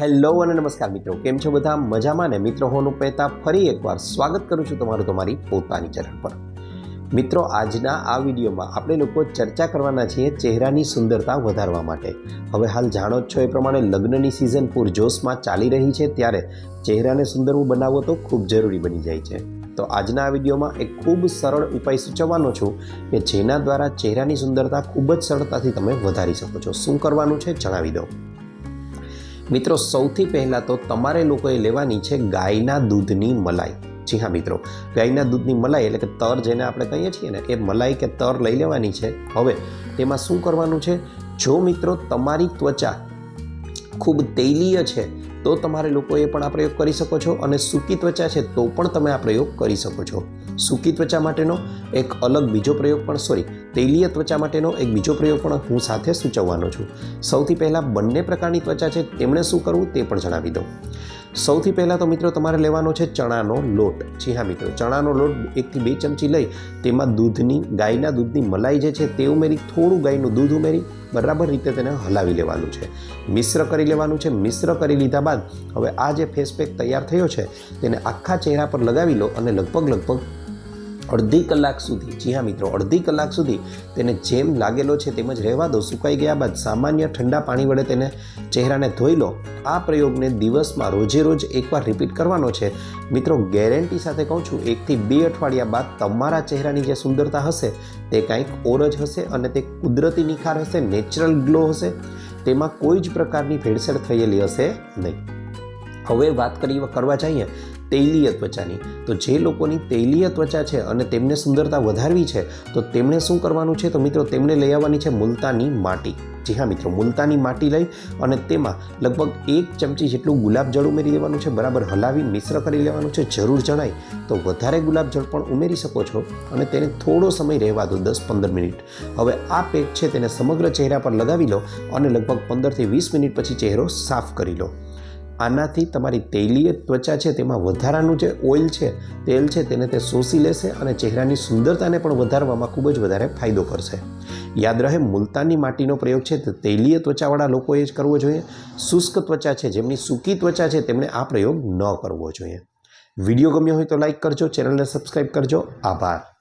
Hello અને નમસ્કાર મિત્રો, કેમ છો બધા? મજામાં ને? મિત્રો, હું પહેતા ફરી એકવાર સ્વાગત કરું છું તમારું તમારી પોતાની ચેનલ પર. મિત્રો, આજના આ વિડીયોમાં આપણે લોકો ચર્ચા કરવાના છીએ ચહેરાની સુંદરતા વધારવા માટે. હવે હાલ જાણો જ છો એ પ્રમાણે લગ્નની સિઝન પૂરજોશમાં ચાલી રહી છે ત્યારે ચહેરાને સુંદરવું બનાવવો તો ખૂબ જરૂરી બની જાય છે. તો આજના આ વિડીયોમાં એક ખૂબ સરળ ઉપાય સૂચવવાનો છું કે જેના દ્વારા ચહેરાની સુંદરતા ખૂબ જ સરળતાથી તમે વધારી શકો છો. શું કરવાનું છે? જણાવી દઉં મિત્રો, સૌથી પહેલાં તો તમારે લોકોએ લેવાની છે ગાયના દૂધની મલાઈ. જી હા મિત્રો, ગાયના દૂધની મલાઈ એટલે કે તર જેને આપણે કહીએ છીએ ને, એ મલાઈ કે તર લઈ લેવાની છે. હવે તેમાં શું કરવાનું છે? જો મિત્રો, તમારી ત્વચા ખૂબ તૈલીય છે તો તમારે લોકો એ પણ આ પ્રયોગ કરી શકો છો અને સૂકી ત્વચા છે તો પણ તમે આ પ્રયોગ કરી શકો છો. સૂકી ત્વચા માટેનો એક અલગ બીજો પ્રયોગ પણ સોરી તૈલીય ત્વચા માટેનો એક બીજો પ્રયોગ પણ હું સાથે સૂચવવાનો છું. સૌથી પહેલાં બંને પ્રકારની ત્વચા છે, તેમણે શું કરવું તે પણ જણાવી દઉં. સૌથી પહેલાં તો મિત્રો તમારે લેવાનો છે ચણાનો લોટ. જી હા મિત્રો, ચણાનો લોટ એકથી બે ચમચી લઈ, તેમાં દૂધની, ગાયના દૂધની મલાઈ જે છે તે ઉમેરી, થોડું ગાયનું દૂધ ઉમેરી, બરાબર રીતે તેને હલાવી લેવાનું છે. મિશ્ર કરી લેવાનું છે, મિશ્ર કરી લીધા બાદ હવે આ જે ફેસ પેક તૈયાર થયો છે, તેને આખા ચહેરા પર લગાવી લો અને લગભગ લગભગ અડધી કલાક સુધી, જી હા મિત્રો, અડધી કલાક સુધી તેને જેમ લાગેલો છે તેમજ રહેવા દો, સુકાઈ ગયા બાદ સામાન્ય ઠંડા પાણી વડે તેને ચહેરાને ધોઈ લો. આ પ્રયોગને દિવસમાં રોજે રોજ એકવાર રિપીટ કરવાનો છે. મિત્રો ગેરંટી સાથે કહું છું એકથી બે અઠવાડિયા બાદ તમારા ચહેરાની જે સુંદરતા હશે, તે કાંઈક ઓર જ હશે અને તે કુદરતી નિખાર હશે નેચરલ ગ્લો હશે. તેમાં કોઈ જ પ્રકારની ભેળસેળ થયેલી હશે નહીં. હવે વાત કરી કરવા જઈએ. તૈલીય ત્વચાની. તો જે લોકોની તૈલીય ત્વચા છે અને તેમને સુંદરતા વધારવી છે, તો તેમણે શું કરવાનું છે? તો મિત્રો, તેમને લઈ આવવાની છે મુલતાની માટી. જી હા મિત્રો, મુલતાની માટી લઈ અને તેમાં લગભગ એક ચમચી જેટલું ગુલાબજળ ઉમેરી દેવાનું છે, બરાબર હલાવી મિશ્ર કરી લેવાનું છે. જરૂર જણાય તો વધારે ગુલાબજળ પણ ઉમેરી શકો છો અને તેને થોડો સમય રહેવા દો, દસ પંદર મિનિટ. હવે આ પેક છે તેને સમગ્ર ચહેરા પર લગાવી લો અને લગભગ પંદરથી વીસ મિનિટ પછી ચહેરો સાફ કરી લો. આનાથી તમારી તૈલીય ત્વચા છે, તેમાં વધારાનું જે ઓઇલ છે, તેલ છે, તેને તે શોષી લેશે અને ચહેરાની સુંદરતાને પણ વધારવામાં ખૂબ જ વધારે ફાયદો કરશે. યાદ રહે, મુલતાની માટીનો પ્રયોગ છે, તે તૈલીય ત્વચાવાળા લોકોએ જ કરવો જોઈએ. શુષ્ક ત્વચા છે, જેમની સૂકી ત્વચા છે, તેમણે આ પ્રયોગ ન કરવો જોઈએ. વીડિયો ગમ્યો હોય તો લાઈક કરજો, ચેનલને સબસ્ક્રાઈબ કરજો. આભાર.